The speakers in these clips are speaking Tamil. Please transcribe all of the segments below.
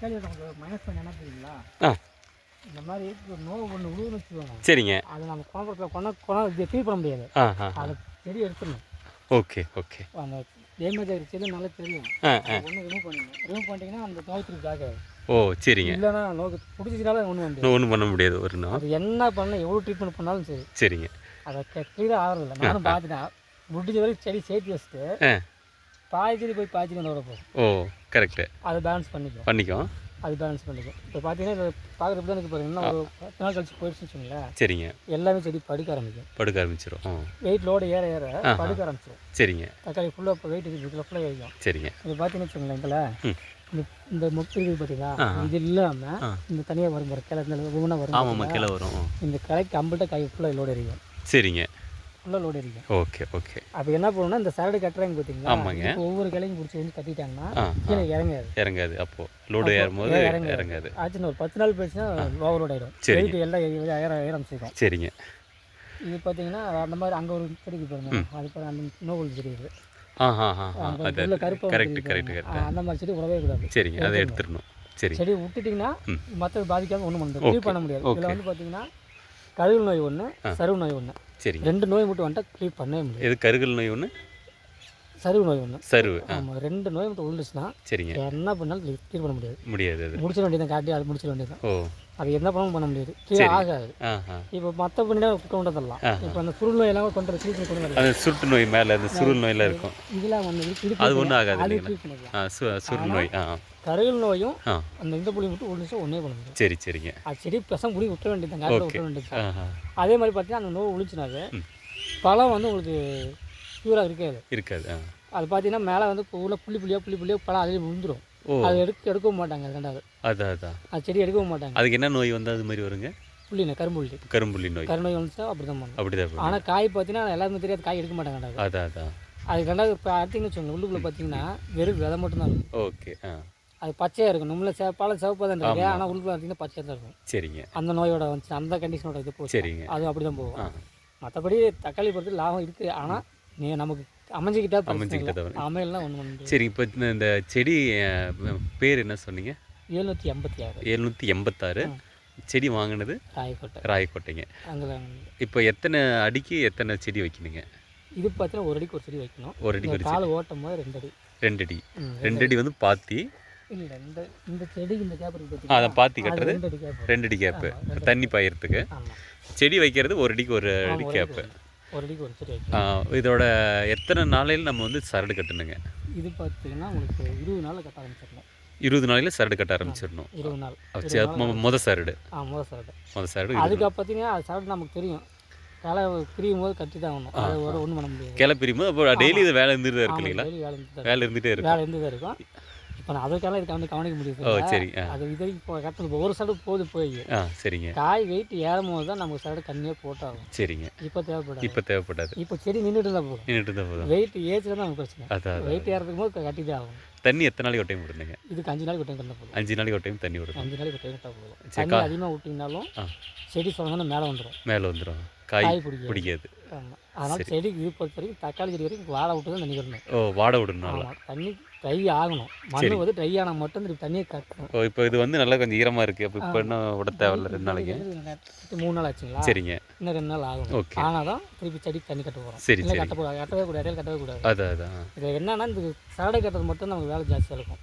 தக்காளி நமக்கு மைனஸ் பண்ண என்ன தெரியுங்களா? ஆ. இந்த மாதிரி ஒரு நோவு ஒன்று உழுவுன்னு வச்சுக்கோங்க. சரிங்க. அதை நம்ம குணப்படுத்த கொண இதை ஃபீல் பண்ண முடியாது. அதை செடி எடுத்துடணும். Okay okay. அந்த டேமேஜ் ஆகிற செடி நல்லா தெரியும். ஒன்று ரிமூவ் பண்ணிடணும். ரிமூவ் பண்ணிட்டீங்கன்னா அந்த நோய் திருப்பி ஆகாது. ஓ சரிங்க. இல்லைன்னா நோக்கு பிடிச்சதுனால ஒன்றும் ஒன்றும் பண்ண முடியாது. ஒரு நாள் அது என்ன பண்ண எவ்வளோ ட்ரீட்மெண்ட் பண்ணாலும் சரி. சரிங்க. அதை கிளியராக ஆகிறதில்ல. நானும் பார்த்துட்டேன். முடிஞ்ச வரைக்கும் செடி சேர்த்து வச்சுட்டு செடி போய் செடி நோட போகும் ஓ கரெக்டு அதை பேலன்ஸ் பண்ணிக்கும். பண்ணிக்கோ அது பேலன்ஸ் பண்ணிக்கும். இப்போ பார்த்தீங்கன்னா இதை பார்க்குறப்ப எனக்கு பாருங்க. இன்னும் ஒரு பத்து நாள் கழிச்சு போயிடுச்சுன்னு வச்சுங்களேன் சரிங்க. எல்லாமே செடி படுக்க ஆரம்பிக்கும். படுக்க ஆரம்பிச்சிடும் வெயிட் லோடு ஏற ஏற படுக்க ஆரம்பிச்சிடும் சரிங்க. தக்காளி ஃபுல்லாக இப்போ வெயிட் இதில் ஃபுல்லாக ஏறிக்கும். சரிங்க. இது பார்த்தீங்கன்னு வச்சுங்களேன் இந்த இந்த மொக்கு இருக்குது பார்த்தீங்களா இது இல்லாமல். இந்த தனியாக வரும் கிளை இந்த ஒவ்வொன்றா வரும் ஆமாம்மா கீழே வரும். இந்த கிளைக்கு கம்பிள்கிட்ட கை ஃபுல்லாக லோடு எரிக்கும் சரிங்க. ஃபுல்லாக லோடு எரிக்கும் ஓகே ஓகே அப்போ என்ன பண்ணணும்னா இந்த சரடு கட்டுறாங்க பார்த்தீங்களா? ஆமாங்க. ஒவ்வொரு கிளையும் பிடிச்சி வந்து கட்டிட்டாங்கன்னா கீழே இறங்காது. இறங்காது. அப்போது லோடு ஏறும்போது இறங்காது. ஆச்சுன்னு ஒரு பத்து நாள் போயிடுச்சுன்னா ஓவர் லோட் ஆகிடும் சரிங்க. வெயிட் எல்லாம் ஏற ஆரம்பிச்சிருக்கும் சரிங்க. இது பார்த்தீங்கன்னா அந்த மாதிரி அங்கே ஒரு செடிக்கு பாருங்க. அது பாருங்க அந்த நோவல் செடி இது. கரெக்ட் அந்த மாதிரி செடி விடவே கூடாது. சரிங்க. அதை எடுத்துடணும். சரி. செடி விட்டுட்டிங்கன்னா ம். மற்றது பாதிக்காம ஒன்றும் பண்ண முடியாது. பண்ண முடியாது. இதில் வந்து பார்த்தீங்கன்னா கருள் நோய் ஒன்று சருவு நோய் ஒன்று சரிங்க. ரெண்டு நோய் மட்டும் வந்துட்டா க்ளீன் பண்ணவே முடியாது. எது கருகல் நோய் ஒன்று சருவு நோய் ஒன்று சருவு ஆமாம் ரெண்டு நோய் மட்டும் விழுந்துச்சுன்னா சரிங்க. என்ன பண்ணாலும் க்ளீன் பண்ண முடியாது. முடியாது அது. முடிச்சிட வேண்டியதான் காட்டி அது முடிச்சிட வேண்டியதான் ஓ. அது என்ன பண்ணவும் பண்ண முடியாது. க்ளீன் ஆகாது. இப்போ மற்ற பண்ணினா கொண்டு வந்துடலாம். இப்போ அந்த சுருள் நோய் எல்லாம் கொண்டு க்ளீன் கொண்டு வரலாம் சுருட்டு நோய் மேலே அந்த சுருள் நோயெல்லாம் இருக்கும். இதெல்லாம் இருக்கு அது ஒன்றும் ஆகாது சுருள் நோய் ஆ. கருகல் நோயும் அந்த இந்த புளி மட்டும் விழுந்துச்சா ஒன்றே பண்ண முடியும் சரி சரிங்க. அது செடி பெசம் புளி விட்டுற வேண்டியது காட்டில் விட்டுற வேண்டியது அதே மாதிரி பார்த்தீங்கன்னா அந்த நோய் விழுச்சுனாவே பழம் வந்து உங்களுக்கு பியூராக இருக்காது. இருக்காது அது பார்த்தீங்கன்னா மேலே வந்து உள்ள புள்ளி புள்ளியாக புள்ளி புள்ளியாக பழம் அதிலே விழுந்துரும். ஓ. அது எடுக்க எடுக்கவும் மாட்டாங்க அது ரெண்டாவது. அதான் அதான் அது செடி எடுக்கவும் மாட்டாங்க. அதுக்கு என்ன நோய் வந்து அது மாதிரி வருங்க? புள்ளிண்ணே கரும்புள்ளி. கரும்புள்ளி நோய். கருநோய் வந்துச்சுன்னா அப்படி தான் பண்ணும். அப்படிதான் வரும். ஆனால் காய் பார்த்தீங்கன்னா எல்லாருமே தெரியாது காய் எடுக்க மாட்டாங்க அதான் அதான் அது. ரெண்டாவது இப்போ அடுத்தீங்கன்னு வச்சுக்கோங்க உள்ளுக்குள்ளே பார்த்தீங்கன்னா வெறும் விதை மட்டும்தான் இருக்கும் ஓகே ஆ. அது பச்சையாக இருக்கும். நம்மள சே பழம் சிவப்பாக தான் இருக்கு ஆனால் உள்ளுக்குள்ள பார்த்தீங்கன்னா பச்சையாக தான் இருக்கும். சரிங்க. அந்த நோயோட வந்துச்சு. அந்த கண்டிஷனோட இது போச்சு. சரிங்க. அது அப்படி தான் போகும் மற்றபடி தக்காளி பொறுத்து லாபம் இருக்குது ஆனால் நீ நமக்கு அமைஞ்சிக்கிட்டா அமைஞ்சுக்கிட்டா இல்லை அமையலாம் ஒன்று சரி இப்போ இந்த- செடி பேர் என்ன சொன்னீங்க? எழுநூற்றி எண்பத்தி ஆறு. எழுநூற்றி எண்பத்தாறு. செடி வாங்கினது? ராயக்கோட்டை. ராயக்கோட்டைங்க. அங்கே இப்போ எத்தனை அடிக்கு எத்தனை செடி வைக்கணுங்க? இது பார்த்தீங்கன்னா ஒரு அடிக்கு ஒரு செடி வைக்கணும். ஒரு அடிக்கு கால் ஓட்டும் போது ரெண்டு அடி. ரெண்டு அடி. ரெண்டு அடி. வந்து பாத்தி இல்லை இந்த இந்த செடிக்கு இந்த கேப் இருக்கு ஆ, அதை பாத்தி கட்டுறது. ரெண்டு அடி கேப்பு தண்ணி பாயறதுக்கு. செடி வைக்கிறது ஒரு அடிக்கு ஒரு அடி கேப்பு ஒரு அடிக்கு ஒரு செடி இதோட எத்தனை நாளையில் நம்ம வந்து சரடு கட்டணுங்க? இது பார்த்தீங்கன்னா உங்களுக்கு இருபது நாளில் கட்ட ஆரம்பிச்சிடணும். இருபது நாளையில் சரடு கட்ட ஆரம்பிச்சிடணும். இருபது நாள். முத சரடு. ஆ முதல் சரடு. முத சரடு அதுக்கு பார்த்தீங்கன்னா சரடு நமக்கு தெரியும். களை பிரியும் போது கட்டி தான் ஆகணும். அதை ஒரு ஒன்றும் பண்ண முடியாது. கிளை பிரியும்போது அப்போ டெய்லி இது வேலை இருந்துட்டு தான் இருக்கு இல்லைங்களா வேலை இருந்துகிட்டே இருக்கும். வேலை இருந்துட்டு தான் இருக்கும். இப்போ நான் அதுக்கெல்லாம் இதுக்கு வந்து கவனிக்க ஓ முடியுது சரி அது இது இப்போ கட்டணும் இப்போ ஒரு சரடு போது போய். ஆ சரிங்க. காய் வெயிட் ஏறும் போது தான் நமக்கு சரடு கண்ணியாக போட்டாகும். சரிங்க. இப்போ தேவைப்படாது. இப்போ தேவைப்படாது. இப்போ செடி நின்றுட்டு தான் போதும். நின்றுட்டு தான் போதும். வெயிட் ஏச்சுல தான் நமக்கு பிரச்சனை. அதான். வெயிட் ஏறதுக்கு போது கட்டி தான் ஆகும் தண்ணி எத்தனை நாளைக்கு ஒரு டைம் விடுங்க இதுக்கு அஞ்சு நாளைக்கு விட்டு கட்ட போதும். அஞ்சு நாளைக்கு ஒரு டைம் தண்ணி விடணும். அஞ்சு நாளைக்கு விட்டு கட்ட போதும். தண்ணி அதிகமாக விட்டிங்கனாலும் செடி சொன்னா மேலே வந்துடும் மேலே வந்துடும் காய் பிடிக்காது. ஆமாம் அதனால் செடிக்கு இது பொறுத்த வரைக்கும் தக்காளி செடி வரைக்கும் வாழை விட்டு தான் தண்ணி விடணும். ஓ வாட விடணும் தண்ணி ட்ரை ஆகணும். மண் வந்து ட்ரை ஆனால் மட்டும் திருப்பி தண்ணியை கட்டணும். ஓ இப்போ இது வந்து நல்லா கொஞ்சம் ஈரமாக இருக்குது அப்போ இப்போ இன்னும் விட தேவையில்ல ரெண்டு நாளைக்கு? மூணு நாள் ஆச்சுங்களா? சரிங்க. இன்னும் ரெண்டு நாள் ஆகும் ஓகே. ஆனால் தான் திருப்பி செடி தண்ணி கட்ட போகிறோம் சரி இல்லை கட்டக்கூடாது கட்டவே கூடாது இடையில கட்டவே கூடாது. அதான் அதான் இது என்னன்னா இந்த சரடை கட்டுறது மட்டும் நமக்கு வேலை ஜாஸ்தியாக இருக்கும்.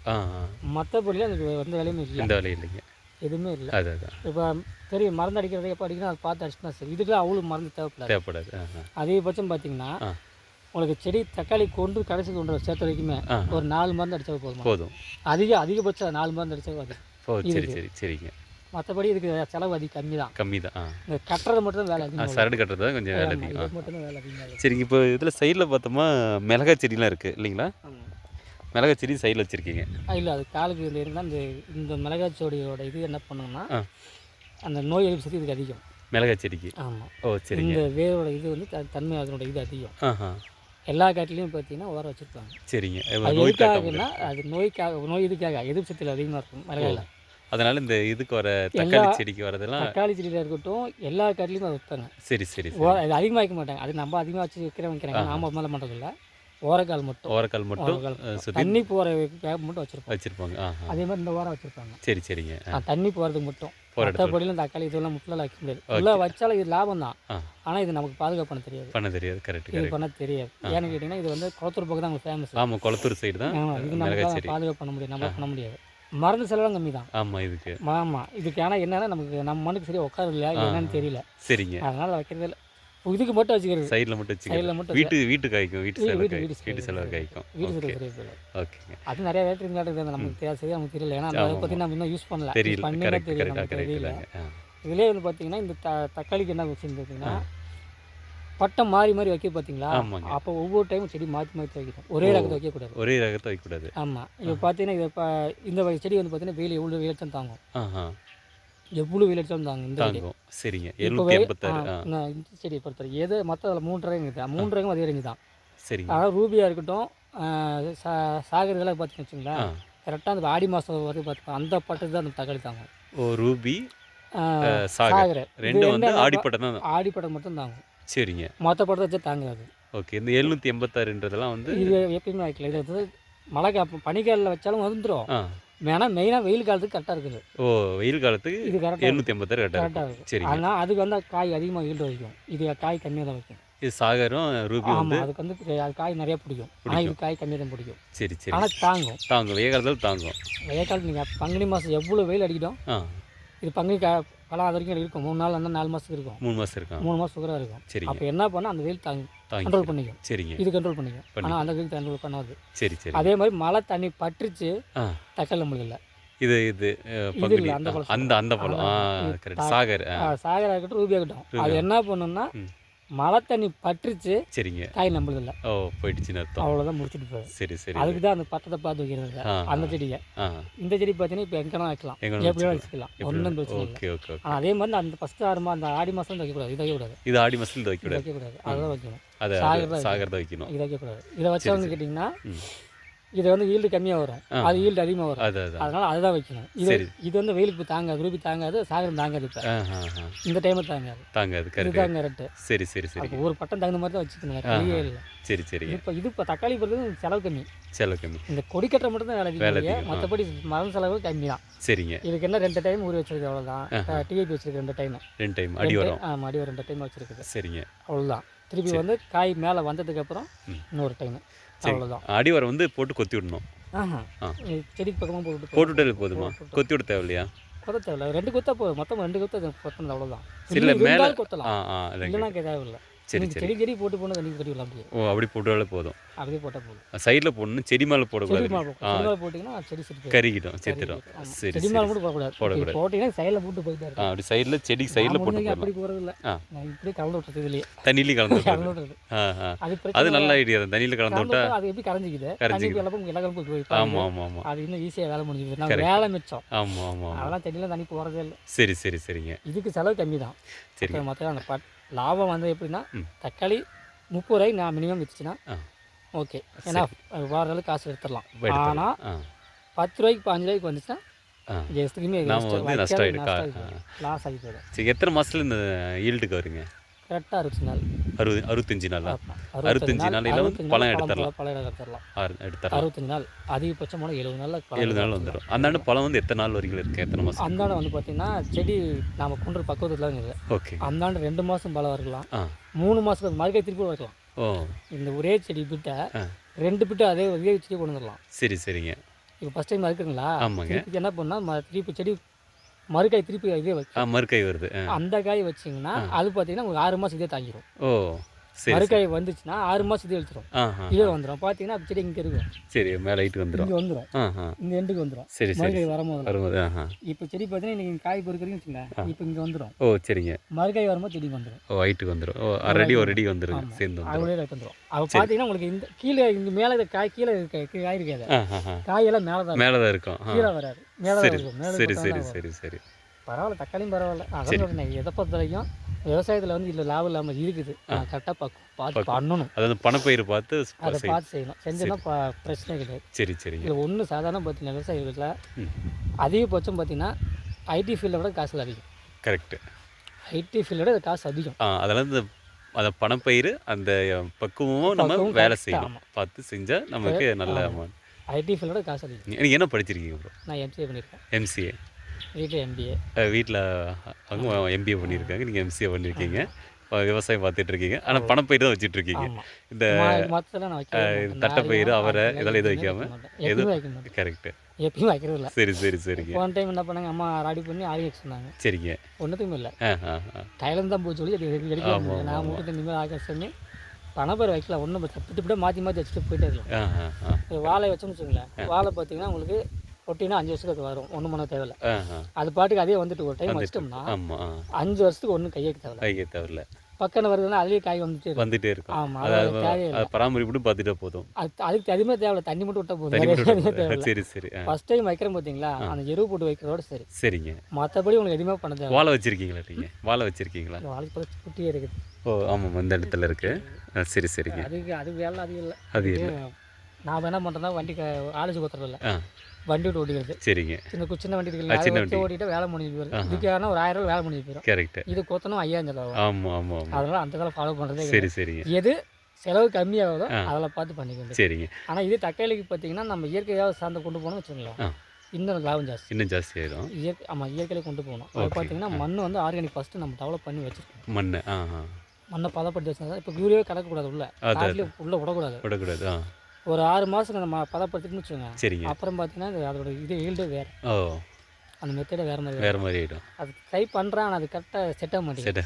மற்றபடியில் எனக்கு எந்த வேலையுமே இல்லை. இந்த வேலை இல்லைங்க. எதுவுமே இல்லை. அது அதான் இப்போ தெரியும் மருந்து அடிக்கிறது எப்போ அடிக்கணும் அதை பார்த்து அடிச்சுனா சரி. இதுக்கு அவ்வளோ மருந்து தேவைப்படாது. தேவைப்படாது அதிகபட்சம் பார்த்தீங்கன்னா உங்களுக்கு செடி தக்காளி கொண்டு கடைசி கொண்டு சேர்த்த வரைக்குமே. ஒரு நாலு மருந்து அடித்தா போதும்? போதும். அதிக அதிகபட்சம் நாலு மருந்து அடித்தா அது ஓ சரி சரி சரிங்க. மற்றபடி இதுக்கு செலவு அதிகம் கம்மி தான். கம்மி தான் இந்த கட்டுறது மட்டும் தான் வேலை அதிகம் சரடு கட்டுறது தான் கொஞ்சம் வேலை அதிகம் மட்டும் வேலை சரிங்க இப்போ இதில் சைடில் பார்த்தோமா மிளகாய் செடிலாம் இருக்குது இல்லைங்களா? மிளகாய் செடி சைடில் வச்சுருக்கீங்க. இல்லை அது காலுக்கு இதில் இருந்தால் இந்த இந்த மிளகாய் செடியோட இது என்ன பண்ணுன்னா ஆ. அந்த நோய் எதிர்ப்பு சக்தி இதுக்கு அதிகம். மிளகாய் செடிக்கு. ஆமாம் ஓ சரிங்க. இந்த வேரோட இது வந்து தன்மை அதனோட இது அதிகம். எல்லா காட்டிலையும் பார்த்தீங்கன்னா உரம் வச்சுருப்பாங்க. சரிங்க. அது எதுக்காகன்னா அது நோய்க்காக நோய் இதுக்காக எதிர்ப்பு சக்தி அதிகமாக இருக்கும் மிளகாயில் அதனால இந்த இதுக்கு வர தக்காளி செடிக்கு வரதெல்லாம் தக்காளி செடியில் இருக்கட்டும் எல்லா காட்டிலையும் அதை வைப்பாங்க சரி சரி அது அதிகமாக வைக்க மாட்டாங்க. அது நம்ம அதிகமாக வச்சு விற்கிறவங்க வைக்கிறாங்க. நாம மேலே பண்ணுறதில்ல ஓரக்கால் மட்டும். ஓரக்கால் மட்டும் தண்ணி போகிற கேப் மட்டும் வச்சுருப்போம். வச்சுருப்பாங்க. ஆஹா. அதே மாதிரி இந்த ஓரம் வச்சுருப்பாங்க. சரி சரிங்க. தண்ணி போகிறதுக்கு மட்டும். மற்றபடியில் தக்காளி இதெல்லாம் முட்டில் வைக்க முடியாது. உள்ளே வச்சாலும் இது லாபம் தான். ஆனால் இது நமக்கு பாதுகாப்பு பண்ண தெரியாது. பண்ண தெரியாது. கரெக்ட் இது பண்ண தெரியாது. ஏன்னு கேட்டிங்கன்னா இது வந்து குளத்தூர் பக்கம் தான் உங்களுக்கு ஃபேமஸ் ஆமாம் குளத்தூர் சைடு தான். இது நம்ம பாதுகாப்பு பண்ண முடியாது. நம்ம பண்ண முடியாது. மருந்து செலவும் கம்மி தான். ஆமாம் இதுக்கு. ஆமாம் இதுக்கு ஆனால் என்னன்னா நமக்கு நம்ம மண்ணுக்கு சரியாக உட்கார இல்லையா என்னன்னு தெரியல. சரிங்க. அதனால் வைக்கிறது இல்லை. இதுக்கு மட்டும் வச்சுக்கிறது. சைடில் மட்டும் சைடில் மட்டும் வீட்டு வீட்டு காய்க்கும் வீட்டு வீட்டு- செலவு வீட்டு- வீட்டு வீட்டு செலவு செலவு காய்க்கும். வீடு ஓகே. சரியாக சரியாக ஓகேங்க. அது நிறைய ரேட் இருந்தாலும் நமக்கு தெரியாது சரியாக நமக்கு தெரியல. ஏன்னா ஆமாம், பற்றி நம்ம இன்னும் யூஸ் பண்ணல. தெரியல. கரெக்ட் கரெக்டாக தெரியல இதுலேயே வந்து பார்த்தீங்கன்னா இந்த த தக்காளிக்கு என்ன விஷயம் பார்த்தீங்கன்னா பட்டம் மாறி மாறி வைக்க பார்த்தீங்களா. அப்போ ஒவ்வொரு டைமும் செடி மாற்றி மாற்றி வைக்கணும். ஒரே ரகத்தை வைக்கக்கூடாது. ஒரே ரகத்தை வைக்கக்கூடாது. ஆமாம் இப்போ பார்த்தீங்கன்னா இது இப்போ இந்த வகை செடி வந்து பார்த்தீங்கன்னா வெயில் எவ்வளோ வெளிச்சம் தாங்கும். எவ்வளோ வெளிச்சம் தாங்கும் இந்த செடி தாங்கும். சரிங்க. எழுநூற்றி வெயில்- எண்பத்தாறு நான் இந்த செடியை பொறுத்தவரை எது மற்ற அதில் மூன்று ரகம் இருக்குது. மூன்று ரகம் அதே ரேஞ்சு தான். சரிங்க. அதாவது ரூபியாக இருக்கட்டும் சா சாகர்களாக பார்த்தீங்கன்னு வச்சுங்களேன் கரெக்டாக அந்த ஆடி மாதம் வரைக்கும் பார்த்துக்கோ அந்த பட்டத்து தான் அந்த தக்காளி தாங்கும். ஓ ரூபி சாகர். ரெண்டு வந்து ஆடிப்பட்டம் தான். ஆடி பட்டம் மட்டும் தாங்கும். சரிங்க. மொத்த படத்தை வச்சு தாங்காது ஓகே. இந்த எழுநூற்றி எண்பத்தாறுன்றதெல்லாம் வந்து இது எப்பயுமே வைக்கல இது வந்து மழை பனிக்காலில் வச்சாலும் வந்துடும் ஆ வேணா மெயினாக வெயில் காலத்துக்கு கரெக்டாக இருக்குது. ஓ வெயில் காலத்துக்கு இது கரெக்டாக எழுநூற்றி எண்பத்தாறு கரெக்டாக கரெக்டாக இருக்கும். சரிங்க. ஆனால் அதுக்கு வந்து காய் அதிகமாக ஈல்டு வைக்கும். இது காய் கம்மியாக தான் வைக்கும். இது சாகரும் ரூபி வந்து ஆமாம் அதுக்கு வந்து அது காய் நிறைய பிடிக்கும். ஆனால் இது காய் கம்மியாக தான் பிடிக்கும். சரி சரி. ஆனால் தாங்கும். தாங்கும். வெயில் காலத்தில் தாங்கும். வெயில் காலத்து நீங்கள் பங்குனி மாதம் எவ்வளோ வெயில் அடிக்கட்டும் இது பங்குனி கா பழம் அது வரைக்கும் இருக்கும். மூணு நாள் வந்து நாலு மாதத்துக்கு இருக்கும். மூணு மாதம் இருக்கான் மூணு மாதம் சுகராக இருக்கும். சரிங்க. அப்போ என்ன பண்ணால் அந்த வெயில் தாங்கி கண்ட்ரோல் பண்ணிக்கும். சரிங்க. இது கண்ட்ரோல் பண்ணிக்கும். ஆனால் அந்த வெயில் கண்ட்ரோல் பண்ணாது. சரி சரி. அதே மாதிரி மழை தண்ணி பற்றுச்சு தக்காளி நம்மளுக்கு இல்லை இது இது பங்குனி. அந்த அந்த அந்த பழம் சாகர் சாகரா இருக்கட்டும் ரூபியா இருக்கட்டும். அது என்ன பண்ணுன்னா. மழை தண்ணி பற்றுச்சு சரிங்க. காய் நம்மளுக்கு இல்லை ஓ போயிடுச்சுன்னு அர்த்தம். அவ்வளோதான் முடிச்சுட்டு போகுது. சரி சரி. அதுக்கு தான் அந்த பட்டத்தை பார்த்து வைக்கிறது அந்த செடியை. இந்த செடி பார்த்தீங்கன்னா இப்போ எங்கன்னா வைக்கலாம். எங்க எப்படியும் வச்சுக்கலாம். ஒன்றும் பிரச்சனை ஓகே ஓகே ஆனால் அதே மாதிரி அந்த ஃபஸ்ட்டு ஆறு மா- அந்த ஆடி மாதம் வைக்கக்கூடாது இது வைக்கக்கூடாது இது ஆடி மாசத்துல இது வைக்கக்கூடாது வைக்கக்கூடாது வைக்கணும். அதை சாகர் தான் வைக்கணும். இது வைக்கக்கூடாது இதை வச்சவங்க கேட்டிங்கன்னா. இது வந்து ஈல்டு கம்மியாக வரும். அது ஈல்டு அதிகமாக வரும். அது அது அதனால் அதுதான் வைக்கணும். இது சரி. இது வந்து வெயிலுக்கு தாங்காது ரூபி தாங்காது சாகரம் தாங்காது இப்போ. இந்த டைமில் தாங்காது. தாங்காது கரெக்ட் இதுதான் கரெக்டு சரி சரி சரி. ஒரு பட்டம் தகுந்த மாதிரி தான் வச்சுக்கணும் வழியே இல்லை. சரி சரிங்க இப்போ இது இப்போ தக்காளி பொறுத்தது செலவு கம்மி. செலவு கம்மி. இந்த கொடி கட்டுற மட்டும் தான் வேலை. மற்றபடி மரம் செலவு கம்மி தான். சரிங்க. இதுக்கு என்ன ரெண்டு டைம் ஊறி வச்சிருக்கு அவ்வளோதான் டிஏபி வச்சிருக்கு ரெண்டு டைம் ரெண்டு டைம் அடி வரும் ஆமாம் அடி ஒரு ரெண்டு டைம் வச்சிருக்குது. சரிங்க. அவ்வளோதான் திருப்பி வந்து காய் மேலே வந்ததுக்கப்புறம். இன்னொரு டைம் சரி அவ்வளோதான் அடி வரம் வந்து போட்டு கொத்தி விடணும். ஆஹா. செடிக்கு பக்கமாக போட்டு போட்டுவிட்டாலே போதுமா கொத்தி விட தேவையில்லையா? கொத்த தேவையில்ல. ரெண்டு கொத்தா போதும் மொத்தம் ரெண்டு கொத்த கொத்தணும் அவ்வளோதான் இல்ல, மேல- கொத்தலாம். இல்லைன்னா தேவையில்லை. சரி செடி செடி போட்டு போனால் தண்ணி கட்டிக்கலாம் அப்படியே. ஓ அப்படி போட்டாலே போதும். அப்படியே போட்டால் போதும். சைடில் போடணும் செடி மேலே செடி போடக்கூடாது மேலே ஆ. செடி மேலே போட்டிங்கன்னா செடி செடி கருகிடும் செத்துடும். ஆமா. சரி செடி சரி. மேலே மட்டும் போடக்கூடாது. போடக்கூடாது. இப்படி போட்டிங்கன்னா சைடில் போட்டு போயிட்டே ஆ இருக்கும். அப்படி சைடில் செடி சைடில் போட்டு நான் போடலாம் அப்படி போகிறது இல்லை ஆ. நான் இப்படி கலந்து விட்டுறது இதுலேயே தண்ணியிலையும் கலந்து கலந்து விட்டுறது. ஆ ஆ. அது நல்ல ஐடியா தான். தண்ணியில் கலந்து கலந்து விட்டா விட்டா அது எப்படி கரைஞ்சிக்குது? கரைஞ்சிக்குது. தண்ணி எல்லாம் எல்லா கலப்பு போய் ஆமாம் ஆமாம் ஆமாம் அது இன்னும் ஈஸியாக வேலை முடிஞ்சுது நம்ம வேலை மிச்சம். ஆமாம் ஆமாம் ஆமாம் அதெல்லாம் செடியில் தண்ணி போகிறதே இல்லை. சரி சரி சரிங்க. இதுக்கு செலவு கம்மி தான். சரிங்க மற்ற அந்த பட் லாபம் வந்து எப்படின்னா. தக்காளி முப்பது ரூபாய்க்கு நான் மினிமம் விற்றுச்சுன்னா ஓகே. ஏன்னா வார அளவுக்கு காசு எடுத்துடலாம். ஆனால் பத்து ரூபாய்க்கு பாஞ்சு ரூபாய்க்கு வந்துச்சுன்னா எதுக்குமே லாஸ் ஆகி போயிடும். சரி எத்தனை மாதத்துல இந்த ஈல்டுக்கு வருங்க? கரெக்டாக அறுபது நாள்? அறுபது அறுபத்தஞ்சு நாளா. அறுபத்தஞ்சு நாளையில வந்து பழம் நாள் எடுத்துடலாம். பழம் எடுத்துடலாம். எடுத்துடலாம். அறுபத்தஞ்சு நாள் அதிகபட்சம் போனால் எழுபது நாளில் பழம் ஏழு நாள் வந்துடும் அந்தாண்டு பழம் வந்து எத்தனை நாள் வரைக்கும் இருக்கு? எத்தனை மாதம் அந்தாண்ட வந்து பார்த்தீங்கன்னா செடி நாம் கொண்டு பக்குவத்தில் இருக்குது ஓகே. அந்தாண்ட ரெண்டு மாதம் பழம் ஆ. மூணு மாதத்துக்கு மறுக்கை திருப்பி வைக்கலாம் ஓ. இந்த ஒரே செடி பிட்ட ரெண்டு பிட்டு அதே ஒரே செடி கொண்டு வந்துடலாம். சரி சரிங்க. இப்போ ஃபஸ்ட் டைம் மறுக்குங்களா ஆமாங்க. என்ன பண்ணால் திருப்பி செடி மறுக்காய் திருப்பி இதே வைக்கும் ஆ மறுக்கை வருது அந்த காய் வச்சிங்கன்னா அது பார்த்தீங்கன்னா உங்களுக்கு ஆறு மாதம் இதே தாங்கிடும் ஓ. மறுக்காய் வந்துச்சுன்னா ஆறு வச்சிரும் ஆஹா. இதே வந்துடும் பார்த்தீங்கன்னா செடி இங்கே இருக்கும் சரி மேலே ஹைட்டு வந்துடும் இங்கே வந்துடும் இந்த எண்டுக்கு வந்துடும் சரி மறுக்காய் வரும்போது வரும்போது இப்போ செடி பார்த்தீங்கன்னா நீங்கள் காய் பொறுக்கிறீங்கன்னு வச்சுக்கோங்க இப்போ இங்கே வந்துடும் ஓ சரிங்க. மறுக்காய் வரும்போது செடி வந்துடும் ஓ ஹைட்டுக்கு வந்துடும் ஓ அரடி ஒரு அடி வந்துருங்க சேர்ந்து வந்துடும் அவங்களே வந்துடும் அவள் பார்த்தீங்கன்னா உங்களுக்கு இந்த கீழே இங்கே மேலே காய் கீழே இருக்க காய் இருக்காது. காயெல்லாம் மேலே தான் மேலே தான் இருக்கும் கீழே வராது. மேலே இருக்கும். சரி சரி சரி சரி. பரவாயில்ல தக்காளியும் பரவாயில்ல. அதான் எதை பொறுத்த வரைக்கும் விவசாயத்தில் வந்து இல்லை லாபம் இல்லாமல் இருக்குது. கரெக்டாக பார்க்கும் பார்த்து பண்ணணும். அதாவது பணப்பயிர் பார்த்து அதை பார்த்து செய்யணும். செஞ்சோன்னா ப- பிரச்சனை கிடையாது. சரி சரிங்க இதில் ஒன்று சாதாரண பார்த்தீங்கன்னா விவசாயிகளில் ம். அதிகபட்சம் பார்த்தீங்கன்னா ஐடி ஃபீல்டை விட காசு அதிகம். கரெக்டு ஐடி ஃபீல்டோட காசு அதிகம். அதெல்லாம் இந்த அந்த பணப்பயிர் அந்த பக்குவமும் நம்ம வேலை செய்யணும். பார்த்து செஞ்சால் நமக்கு நல்ல. ஐடி ஃபீல்டோட காசு அதிகம். நீங்க என்ன படிச்சிருக்கீங்க ப்ரோ நான் எம்சிஏ பண்ணியிருக்கேன். எம்சிஏ வீட்டில் எம்பிஏ வீட்டில் அவங்க எம்பிஏ பண்ணியிருக்காங்க நீங்கள் எம்சிஏ பண்ணியிருக்கீங்க இப்போ விவசாயம் பார்த்துட்டு இருக்கீங்க ஆனால் பணப்பயிர் தான் வச்சுட்டு இருக்கீங்க இந்த தட்டைப்பயிறு, அவரை, இதெல்லாம் எதுவும் வைக்காம? எதுவும் கரெக்டு எப்பயும் வைக்கிறது இல்லை சரி சரி சரிங்க. போன டைம் என்ன பண்ணாங்க? அம்மா ரெடி பண்ணி வைக்க சொன்னாங்க சரிங்க. ஒன்றுத்துக்கும் இல்லை. கையில தான் போய் சொல்லி எடுக்க. நான் மட்டும் இனிமேல் ஆக சொல்லி பணப்பேர் வைக்கல ஒன்றும் விட்டு மாற்றி மாற்றி வச்சுட்டு போயிட்டே இருக்கலாம் வாழை வச்சோம்னு வச்சுங்களேன் வாழை பார்த்தீங்கன்னா உங்களுக்கு ஒட்டினா அஞ்சு வருஷத்துக்கு வரும். ஒன்றும் பண்ண தேவையில்ல. அது பாட்டுக்கு அதே வந்துட்டு ஒரு டைம் வச்சிட்டோம்னா அஞ்சு வருஷத்துக்கு ஒன்றும் கையேக்க தேவையில்ல. ஐய தவிரல பக்கம் வருதுன்னா அதுலேயே காய் வந்துட்டே வந்துட்டே இருக்கும். ஆமாம் அது அது தேவையில்லை. அது பராமரிப்பு பார்த்துட்டா போதும். அது அதுக்கு அதிகமாக தேவையில்ல. தண்ணி மட்டும் விட்டா போதும். தேவையில்ல. சரி சரி. ஆ. ஃபர்ஸ்ட் டைம் வைக்கிறேன் பார்த்தீங்களா அந்த எருவு போட்டு வைக்கிறதோட சரி. சரிங்க. மற்றபடி உங்களுக்கு எதுவுமே பண்ண தேவை வாழை வச்சிருக்கீங்களா நீங்கள் வாழை வச்சிருக்கீங்களா? வாழைக்கு பார்த்து குட்டியே இருக்குது. ஓ ஆமாம் இந்த இடத்துல இருக்கு. ஆ, சரி சரிங்க. அதுக்கு அது வேலை அதிகம் இல்லை. அது இல்லை. நான் என்ன பண்ணுறேன்னா வண்டி ஆலோசி கொடுத்துறது இல்லை ஆ. வண்டி விட்டு ஓட்டிக்கிறது. சரிங்க. சின்ன சின்ன வண்டி இருக்குல்ல சின்ன அதை வச்சு ஓட்டிட்டு வேலை முடிஞ்சு போயிடும் இதுக்கான ஒரு ஆயிரம் ரூபாய் வேலை முடிஞ்சு போயிடும் கரெக்டு இது கொத்தணும் ஐயாயிரம் செலவு ஆமாம் ஆமாம் அதெல்லாம் அந்த காலம் ஃபாலோ பண்ணுறதே சரி சரிங்க. எது செலவு கம்மியாகுதோ அதில் பார்த்து பண்ணிக்க வேண்டியது. சரிங்க. ஆனால் இது தக்காளிக்கு பார்த்தீங்கன்னா நம்ம இயற்கையாக சார்ந்த கொண்டு போனோம்னு வச்சுக்கோங்களேன். ஆ. இன்னும் லாபம் ஜாஸ்தி. இன்னும் ஜாஸ்தி ஆயிடும் இயற்கை ஆமாம் இயற்கையிலே கொண்டு போகணும். அது பார்த்தீங்கன்னா மண் வந்து ஆர்கானிக் ஃபஸ்ட்டு நம்ம டெவலப் பண்ணி வச்சிருக்கோம் மண் ஆ ஆ மண்ணை பதப்படுத்தி வச்சா இப்போ யூரியாவே கலக்கக்கூடாது உள்ள. உள்ளே விடக்கூடாது. விடக்கூடாது ஒரு ஆறு மாதத்துக்கு நம்ம பதப்படுத்திட்டுன்னு வச்சுக்கோங்க. சரிங்க. அப்புறம் பார்த்தீங்கன்னா அதோட இது ஈல்டு வேறு. ஓ. அந்த மெத்தடே வேறு மாதிரி வேறு மாதிரி ஆகிடும் அது ட்ரை பண்ணுறான் ஆனால் அது கரெக்டாக செட் ஆக மாட்டேங்குது.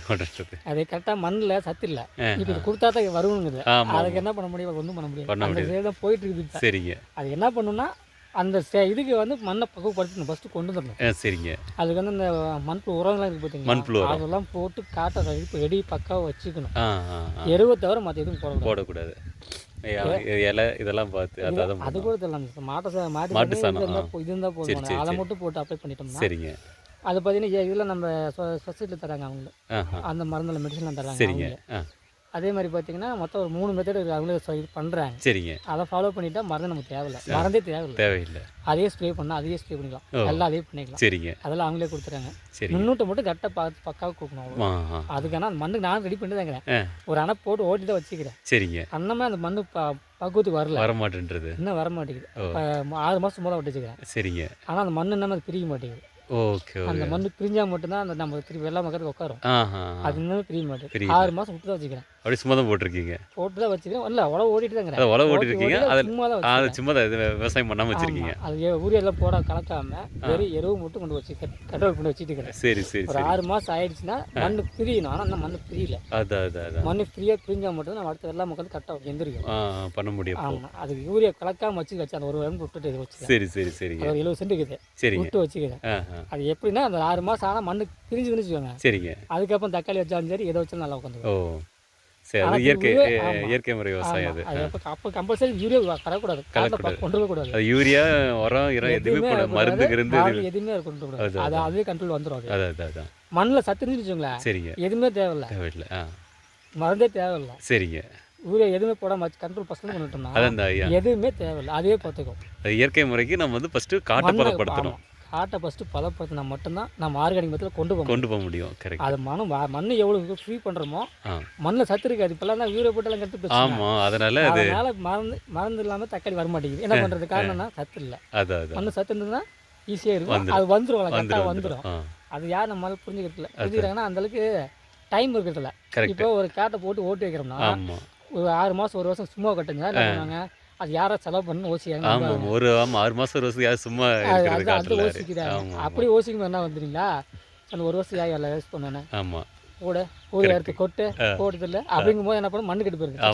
அது கரெக்டாக மண்ணில் சத்து இல்லை. இப்போ இது கொடுத்தா தான் வருவனுங்குது அதுக்கு என்ன பண்ண முடியும்? ஒன்றும் பண்ண முடியாது. அந்த. செயல் தான் போயிட்டு இருக்குது. சரிங்க. அது என்ன பண்ணுன்னா அந்த இதுக்கு வந்து மண்ணை பக்குவப்படுத்தணும். ஃபஸ்ட்டு கொண்டு வந்துடணும். சரிங்க. அதுக்கு வந்து இந்த மண்புழு உரங்கள்லாம் இருக்குது பார்த்தீங்களா மண்புழு. அதெல்லாம் போட்டு காட்டை இப்போ ரெடி பக்காவாக வச்சுக்கணும். எருவை தவிர மற்ற எதுவும் போடக்கூடாது. இலை இதெல்லாம் பார்த்து அது அதான் அது கூட தெரியல மாட்டு சா- மாட்டு மாட்டு சாணம் இது இருந்தால் போதும் அதை மட்டும் போட்டு அப்ளை பண்ணிட்டோம்னா சரிங்க. அது பார்த்தீங்கன்னா இதில் நம்ம சொசைட்டியில் தராங்க அவங்க ஆ ஆ அந்த மருந்தில் மெடிசன்லாம் தராங்க சரிங்க அவங்களே. அதே மாதிரி பார்த்தீங்கன்னா மொத்தம் ஒரு மூணு மெத்தட் அவங்களே இது பண்ணுறாங்க சரிங்க. அதை ஃபாலோ பண்ணிட்டா மருந்து நமக்கு தேவையில்ல. மருந்தே தேவையில்லை. தேவையில்லை. அதே ஸ்ப்ரே பண்ணால் அதையே ஸ்ப்ரே பண்ணிக்கலாம். எல்லாம் அதே பண்ணிக்கலாம். சரிங்க. அதெல்லாம் அவங்களே கொடுத்துறாங்க. சரி முன்னூட்டை மட்டும் கரெக்டாக பார்த்து பக்காவாக கொடுக்கணும் அதுக்கான அந்த மண்ணுக்கு நான் ரெடி பண்ணி ஆ. ஒரு அணை போட்டு ஓட்டி தான் வச்சுக்கிறேன். சரிங்க. அன்னமே அந்த மண்ணு பக்குவத்துக்கு வரல. வர மாட்டேன்றது இன்னும் வர மாட்டேங்குது ஆறு மாதம் போல விட்டு வச்சுக்கிறேன் சரிங்க. ஆனால் அந்த மண் அது பிரிய மாட்டேங்குது. ஓகே அந்த மண் பிரிஞ்சா மட்டும்தான் அந்த நம்ம திருப்பி வெள்ளை மக்கத்துக்கு உட்காரும். அது இன்னும் பிரிய பிரியல. ஆறு மாதம் விட்டு தான் வச்சுக்கிறேன். அப்படியே சும்மா தான் போட்டிருக்கீங்க? போட்டு தான் வச்சுக்கிறேன். இல்லை உழவு ஓடிட்டு தான் உழவு ஓட்டிருக்கீங்க அது சும்மா தான் அது சும்மா தான் விவசாயம் பண்ணாமல் வச்சிருக்கீங்க. அது ஊரியெல்லாம் போட கலக்காம வெறும் எருவு மட்டும் கொண்டு வச்சு கண்ட்ரோல் பண்ணி வச்சுட்டு இருக்கிறேன் சரி சரி ஒரு சரி. ஆறு மாதம் ஆயிடுச்சுன்னா மண் பிரியணும். ஆனால் அந்த மண் பிரியல. அதான் அதான் அதான் மண் ஃப்ரீயாக பிரிஞ்சா மட்டும் நம்ம அடுத்த வெள்ளை மக்கள் கரெக்டாக எந்திரிக்கும். பண்ண முடியும். ஆமாம் அதுக்கு யூரியா கலக்காம வச்சு வச்சு அந்த ஒரு வாரம் விட்டுட்டு சரி சரி அது ஒரு எழுபது சென்ட் இருக்குது. சரிங்க. விட்டு வச்சுக்கிறேன். அது எப்படின்னா அந்த ஆறு மாதம் ஆனால் மண்ணு பிரிஞ்சுதுன்னு வச்சுக்கோங்க சரிங்க. அதுக்கப்புறம் தக்காளி வச்சாலும் சரி எதை வச்சாலும் நல்லா உட்காந்து ஓ சரி இயற்கை. இயற்கை முறை விவசாயம் அது. அப்போ கம்பல்சரி யூரியா கலக்கூடாது கொண்டு அது யூரியா உரம் இரம் எதுவுமே போட மருந்து கிருந்து பால் எதுவுமே கொண்டு போகக்கூடாது. அது அதுவே கண்ட்ரோல் வந்துடும் அது. அதான் மண்ணில் சத்து இருந்துச்சு வச்சுக்கோங்களேன். சரிங்க. எதுவுமே தேவையில்ல. தேவையில்லை மருந்தே தேவையில்ல. சரிங்க. யூரியா எதுவுமே போடாம கண்ட்ரோல் பர்சன்ட் பண்ணிட்டோம்னா எதுவுமே தேவையில்ல. அதுவே பார்த்துக்கும். இயற்கை முறைக்கு நம்ம வந்து ஃபஸ்ட்டு காட்டை பதப்படுத்தணும் காட்டை ஃபஸ்ட்டு பதப்படுத்தினா மட்டும்தான் நம்ம ஆர்கானிக் மரத்தில் கொண்டு போகணும் கொண்டு போக முடியும். கரெக்ட் அது மண் மண் எவ்வளோ ஃப்ரீ பண்ணுறோமோ மண்ணில் சத்து இருக்காது இப்போல்லாம் தான் யூரியா போட்டெல்லாம் கற்று ஆமாம் அதனால அது அதனால மருந்து மருந்து இல்லாமல் தக்காளி வர மாட்டேங்குது. என்ன பண்ணுறது காரணம்னா சத்து இல்லை. மண்ணு சத்து இருந்ததுன்னா ஈஸியாக இருக்கும். அது வந்துடும் கரெக்டாக வந்துடும் அது யார் நம்மளால புரிஞ்சுக்கிறதுல புரிஞ்சுக்கிறாங்கன்னா அந்தளவுக்கு டைம் இருக்கிறதுல Correct. இப்போ ஒரு காட்டை போட்டு ஓட்டி வைக்கிறோம்னா ஒரு ஆறு மாதம் ஒரு வருஷம் சும்மா கட்டுங்க. என்ன பண்ணுவாங்க? அது யாரை செலவு பண்ணு ஓசியாங்க ஆமாம் ஒரு ஆமாம் ஆறு மாதம் ஒரு வருஷம் யாரும் சும்மா அது ஆமாம் அப்படி ஓசிக்கும் என்ன வந்துடுங்களா அந்த ஒரு வருஷம் யார் எல்லாம் வேஸ்ட் பண்ணுவேன் ஆமாம். கூட ஊரை எடுத்து கொட்டு போடுறது இல்லை அப்படிங்கும் போது என்ன பண்ணும்? மண்ணு கெட்டு போயிருக்கு